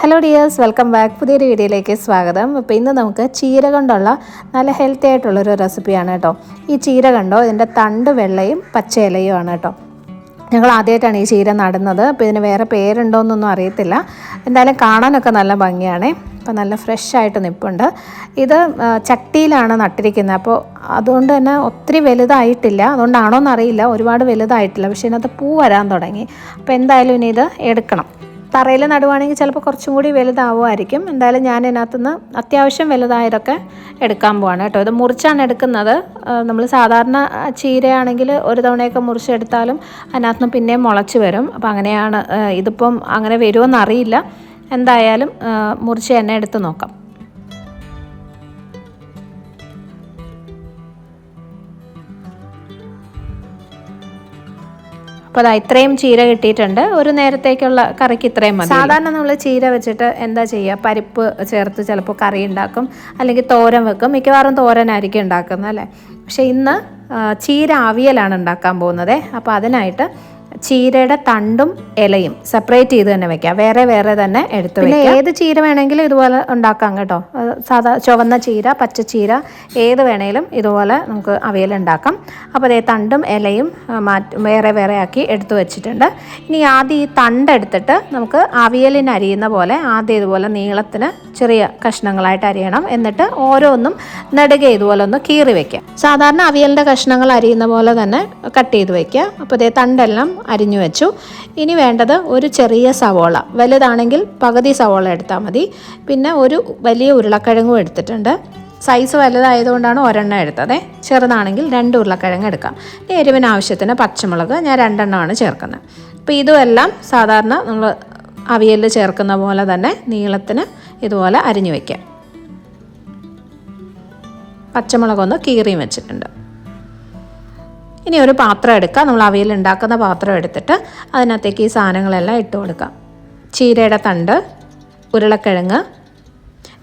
Hello dears welcome back പുതിയൊരു വീഡിയോയിലേക്ക് സ്വാഗതം. അപ്പോൾ ഇന്ന് നമുക്ക് ചീര കൊണ്ടുള്ള നല്ല ഹെൽത്തി ആയിട്ടുള്ളൊരു റെസിപ്പിയാണ് കേട്ടോ. ഈ ചീര കണ്ടോ? ഇതിന്റെ തണ്ട് വെള്ളയും പച്ച ഇലയുമാണ് കേട്ടോ. ഞങ്ങൾ ആദ്യമായിട്ടാണ് ഈ ചീര നടുന്നത്. അപ്പോൾ ഇതിന് വേറെ പേരുണ്ടോ എന്നൊന്നും അറിയത്തില്ല. എന്തായാലും കാണാനൊക്കെ നല്ല ഭംഗിയാണേ. അപ്പോൾ നല്ല ഫ്രഷ് ആയിട്ട് നിൽപ്പുണ്ട് ഇത് ചട്ടിയിലാണ് നട്ടിരിക്കുന്നത്. അപ്പോൾ അതുകൊണ്ട് തന്നെ ഒത്തിരി വലുതായിട്ടില്ല. അതുകൊണ്ടാണോ എന്നറിയില്ല ഒരുപാട് വലുതായിട്ടില്ല. പക്ഷേ ഇതിനകത്ത് പൂ വരാൻ തുടങ്ങി. അപ്പോൾ എന്തായാലും ഇനി ഇത് എടുക്കണം. തറയിൽ നടുവാണെങ്കിൽ ചിലപ്പോൾ കുറച്ചും കൂടി വലുതാവുമായിരിക്കും. എന്തായാലും ഞാൻ ഇതിനകത്തുനിന്ന് അത്യാവശ്യം വലുതായതൊക്കെ എടുക്കാൻ പോവാണ് കേട്ടോ. ഇത് മുറിച്ചാണ് എടുക്കുന്നത്. നമ്മൾ സാധാരണ ചീരയാണെങ്കിൽ ഒരു തവണയൊക്കെ മുറിച്ചെടുത്താലും അതിനകത്തുനിന്ന് പിന്നെയും മുളച്ച് വരും. അപ്പോൾ അങ്ങനെയാണ് ഇതിപ്പം അങ്ങനെ വരുമെന്നറിയില്ല എന്തായാലും മുറിച്ച് തന്നെ എടുത്ത് നോക്കാം. അപ്പോൾ അതാ ഇത്രയും ചീര കിട്ടിയിട്ടുണ്ട്. ഒരു നേരത്തേക്കുള്ള കറിക്ക് ഇത്രയും മതി. സാധാരണ നമ്മൾ ചീര വെച്ചിട്ട് എന്താ ചെയ്യുക? പരിപ്പ് ചേർത്ത് ചിലപ്പോൾ കറി ഉണ്ടാക്കും. അല്ലെങ്കിൽ തോരൻ വെക്കും. മിക്കവാറും തോരനായിരിക്കും ഉണ്ടാക്കുന്നത് അല്ലേ? പക്ഷേ ഇന്ന് ചീര അവിയലാണ് ഉണ്ടാക്കാൻ പോകുന്നത്. അപ്പോൾ അതിനായിട്ട് ചീരയുടെ തണ്ടും ഇലയും സെപ്പറേറ്റ് ചെയ്ത് തന്നെ വെക്കാം. വേറെ വേറെ തന്നെ എടുത്ത് വെക്കാം. ഏത് ചീര വേണമെങ്കിലും ഇതുപോലെ ഉണ്ടാക്കാം കേട്ടോ. സാധാ ചുവന്ന ചീര പച്ച ചീര ഏത് വേണേലും ഇതുപോലെ നമുക്ക് അവയിൽ ഉണ്ടാക്കാം. അപ്പോൾ അതേ തണ്ടും ഇലയും മാറ്റി വേറെ വേറെ ആക്കി എടുത്തു വെച്ചിട്ടുണ്ട്. ഇനി ആദ്യം ഈ തണ്ട് എടുത്തിട്ട് നമുക്ക് അവിയലിന് അരിയുന്ന പോലെ ആദ്യം ഇതുപോലെ നീളത്തിന് ചെറിയ കഷ്ണങ്ങളായിട്ട് അരിയണം. എന്നിട്ട് ഓരോന്നും നെടുകെ ഇതുപോലെ ഒന്ന് കീറി വെക്കാം. സാധാരണ അവിയലിന്റെ കഷ്ണങ്ങൾ അരിയുന്ന പോലെ തന്നെ കട്ട് ചെയ്ത് വയ്ക്കുക അപ്പോൾ ഇതേ തണ്ടെല്ലാം അരിഞ്ഞു വെച്ചു. ഇനി വേണ്ടത് ഒരു ചെറിയ സവോള. വലുതാണെങ്കിൽ പകുതി സവോള എടുത്താൽ മതി. പിന്നെ ഒരു വലിയ ഉരുളക്കിഴങ്ങും എടുത്തിട്ടുണ്ട്. സൈസ് വലുതായതുകൊണ്ടാണ് ഒരെണ്ണം എടുത്തത്. ചെറുതാണെങ്കിൽ രണ്ട് ഉരുളക്കിഴങ്ങ് എടുക്കാം. ഇനി എരിവിന് ആവശ്യത്തിന് പച്ചമുളക്. ഞാൻ രണ്ടെണ്ണമാണ് ചേർക്കുന്നത്. അപ്പോൾ ഇതുമെല്ലാം സാധാരണ നമ്മൾ അവിയലിൽ ചേർക്കുന്ന പോലെ തന്നെ നീളത്തിന് ഇതുപോലെ അരിഞ്ഞു വയ്ക്കാം പച്ചമുളകൊന്ന് കീറിയും വെച്ചിട്ടുണ്ട്. ഇനി ഒരു പാത്രം എടുക്കുക നമ്മൾ അവയിൽ ഉണ്ടാക്കുന്ന പാത്രം എടുത്തിട്ട് അതിനകത്തേക്ക് ഈ സാധനങ്ങളെല്ലാം ഇട്ട് കൊടുക്കാം. ചീരയുടെ തണ്ട് ഉരുളക്കിഴങ്ങ്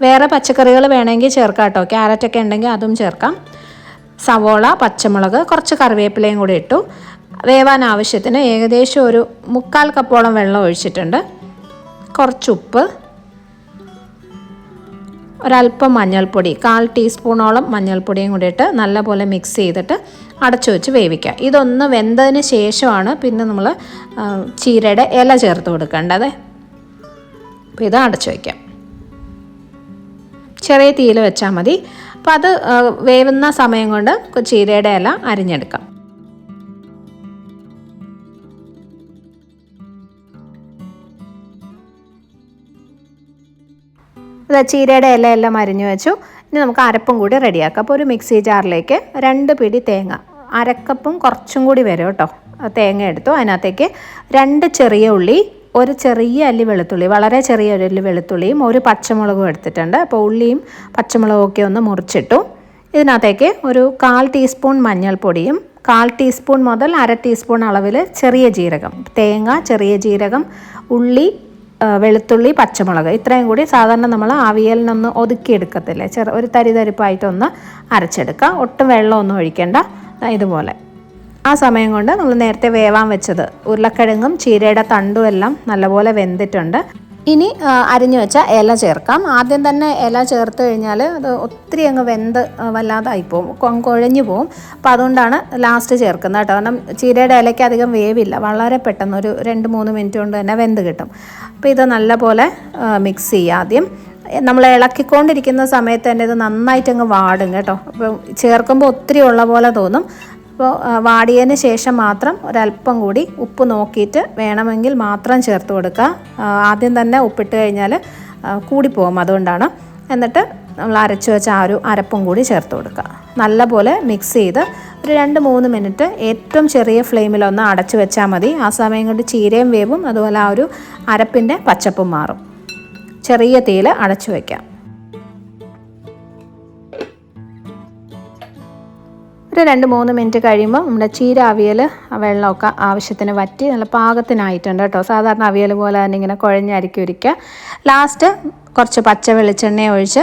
വേറെ പച്ചക്കറികൾ വേണമെങ്കിൽ ചേർക്കാം കേട്ടോ. ക്യാരറ്റൊക്കെ ഉണ്ടെങ്കിൽ അതും ചേർക്കാം. സവോള പച്ചമുളക് കുറച്ച് കറിവേപ്പിലയും കൂടി ഇട്ടു. വേവാൻ ആവശ്യത്തിന് ഏകദേശം ഒരു മുക്കാൽ കപ്പോളം വെള്ളം ഒഴിച്ചിട്ടുണ്ട്. കുറച്ച് ഉപ്പ് ഒരല്പം മഞ്ഞൾപ്പൊടി കാൽ ടീസ്പൂണോളം മഞ്ഞൾപ്പൊടിയും കൂടിയിട്ട് നല്ലപോലെ മിക്സ് ചെയ്തിട്ട് അടച്ചു വെച്ച് വേവിക്കുക ഇതൊന്ന് വെന്തതിന് ശേഷമാണ് പിന്നെ നമ്മൾ ചീരയുടെ ഇല ചേർത്ത് കൊടുക്കേണ്ടത്. അപ്പോൾ ഇത് അടച്ചു വയ്ക്കാം ചെറിയ തീയിൽ വെച്ചാൽ മതി. അപ്പോൾ അത് വേവുന്ന സമയം കൊണ്ട് ചീരയുടെ ഇല അരിഞ്ഞെടുക്കാം. ഇത് ചീരയുടെ എല്ലാം അരിഞ്ഞു വെച്ചു. ഇനി നമുക്ക് അരപ്പും കൂടി റെഡിയാക്കാം. അപ്പോൾ ഒരു മിക്സി ജാറിലേക്ക് രണ്ട് പിടി തേങ്ങ അരക്കപ്പും കുറച്ചും കൂടി വരും കേട്ടോ. തേങ്ങ എടുത്തു. അതിനകത്തേക്ക് രണ്ട് ചെറിയ ഉള്ളി ഒരു ചെറിയ അല്ലി വെളുത്തുള്ളി വളരെ ചെറിയ ഒരു അല്ലി വെളുത്തുള്ളിയും ഒരു പച്ചമുളകും എടുത്തിട്ടുണ്ട്. അപ്പോൾ ഉള്ളിയും പച്ചമുളകും ഒക്കെ ഒന്ന് മുറിച്ചിട്ടു. ഇതിനകത്തേക്ക് ഒരു കാൽ ടീസ്പൂൺ മഞ്ഞൾപ്പൊടിയും കാൽ ടീസ്പൂൺ മുതൽ അര ടീസ്പൂൺ അളവിൽ ചെറിയ ജീരകം തേങ്ങ ചെറിയ ജീരകം ഉള്ളി വെളുത്തുള്ളി പച്ചമുളക് ഇത്രയും കൂടി സാധാരണ നമ്മൾ ആവിയലിനൊന്ന് ഒതുക്കിയെടുക്കത്തില്ലേ? ചെറു ഒരു തരി തരിപ്പായിട്ടൊന്ന് അരച്ചെടുക്കുക. ഒട്ടും വെള്ളമൊന്നും ഒഴിക്കേണ്ട. ഇതുപോലെ. ആ സമയം കൊണ്ട് നമ്മൾ നേരത്തെ വേവാൻ വെച്ചത് ഉരുളക്കിഴങ്ങും ചീരയുടെ തണ്ടും എല്ലാം നല്ലപോലെ വെന്തിട്ടുണ്ട്. ഇനി അരിഞ്ഞു വെച്ച ഇല ചേർക്കാം. ആദ്യം തന്നെ ഇല ചേർത്ത് കഴിഞ്ഞാൽ അത് ഒത്തിരി അങ്ങ് വെന്ത് വല്ലാതായി പോകും കുഴഞ്ഞു പോകും അപ്പോൾ അതുകൊണ്ടാണ് ലാസ്റ്റ് ചേർക്കുന്നത് കേട്ടോ. കാരണം ചീരയുടെ ഇലയ്ക്ക് അധികം വേവില്ല. വളരെ പെട്ടെന്ന് ഒരു രണ്ട് മൂന്ന് മിനിറ്റ് കൊണ്ട് തന്നെ വെന്ത് കിട്ടും. അപ്പോൾ ഇത് നല്ലപോലെ മിക്സ് ചെയ്യുക ആദ്യം. നമ്മൾ ഇളക്കിക്കൊണ്ടിരിക്കുന്ന സമയത്ത് തന്നെ ഇത് നന്നായിട്ട് അങ്ങ് വാടും കേട്ടോ. അപ്പോൾ ചേർക്കുമ്പോൾ ഒത്തിരി ഉള്ള പോലെ തോന്നും. അപ്പോൾ വാടിയതിന് ശേഷം മാത്രം ഒരല്പം കൂടി ഉപ്പ് നോക്കിയിട്ട് വേണമെങ്കിൽ മാത്രം ചേർത്ത് കൊടുക്കുക. ആദ്യം തന്നെ ഉപ്പിട്ട് കഴിഞ്ഞാൽ കൂടിപ്പോകും അതുകൊണ്ടാണ്. എന്നിട്ട് നമ്മൾ അരച്ച് വെച്ച ആ ഒരു അരപ്പും കൂടി ചേർത്ത് കൊടുക്കുക. നല്ലപോലെ മിക്സ് ചെയ്ത് ഒരു രണ്ട് മൂന്ന് മിനിറ്റ് ഏറ്റവും ചെറിയ ഫ്ലെയിമിലൊന്ന് അടച്ചു വെച്ചാൽ മതി. ആ സമയം കൊണ്ട് ചീരയും വേവും അതുപോലെ ആ ഒരു അരപ്പിന്റെ പച്ചപ്പും മാറും. ചെറിയ തീയിൽ അടച്ചു വയ്ക്കാം ഒരു രണ്ട് മൂന്ന് മിനിറ്റ് കഴിയുമ്പോൾ നമ്മുടെ ചീര അവിയൽ വെള്ളമൊക്കെ ആവശ്യത്തിന് വറ്റി നല്ല പാകത്തിനായിട്ടുണ്ട് കേട്ടോ. സാധാരണ അവിയൽ പോലെ തന്നെ ഇങ്ങനെ കുഴഞ്ഞരിക്കി ഒരിക്കുക ലാസ്റ്റ് കുറച്ച് പച്ച വെളിച്ചെണ്ണ ഒഴിച്ച്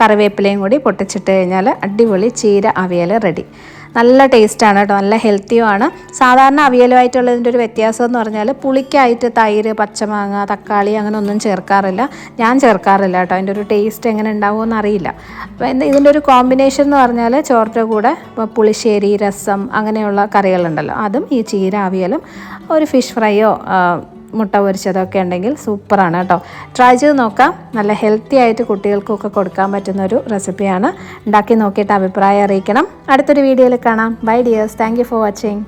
കറിവേപ്പിലയും കൂടി പൊട്ടിച്ചിട്ട് കഴിഞ്ഞാൽ അടിപൊളി ചീര അവിയൽ റെഡി നല്ല ടേസ്റ്റാണ് കേട്ടോ നല്ല ഹെൽത്തിയുമാണ്. സാധാരണ അവിയലുമായിട്ടുള്ളതിന്റെ ഒരു വ്യത്യാസം എന്ന് പറഞ്ഞാൽ പുളിക്കായിട്ട് തൈര് പച്ചമാങ്ങ തക്കാളി അങ്ങനെ ഒന്നും ചേർക്കാറില്ല. ഞാൻ ചേർക്കാറില്ല കേട്ടോ അതിന്റെ ഒരു ടേസ്റ്റ് എങ്ങനെ ഉണ്ടാവുമെന്ന് അറിയില്ല. അപ്പോൾ ഇതിന്റെ ഒരു കോമ്പിനേഷൻ എന്ന് പറഞ്ഞാൽ ചോറിന്റെ കൂടെ പുളിശ്ശേരി രസം അങ്ങനെയുള്ള കറികളുണ്ടല്ലോ അതും ഈ ചീര അവിയലും ഒരു ഫിഷ് ഫ്രൈയോ മുട്ട പൊരിച്ചതൊക്കെ ഉണ്ടെങ്കിൽ സൂപ്പറാണ് കേട്ടോ. ട്രൈ ചെയ്ത് നോക്കാം. നല്ല ഹെൽത്തി ആയിട്ട് കുട്ടികൾക്കൊക്കെ കൊടുക്കാൻ പറ്റുന്ന ഒരു റെസിപ്പിയാണ് ഉണ്ടാക്കി നോക്കിയിട്ട് അഭിപ്രായം അറിയിക്കണം. അടുത്തൊരു വീഡിയോയിൽ കാണാം. Bye dears thank for watching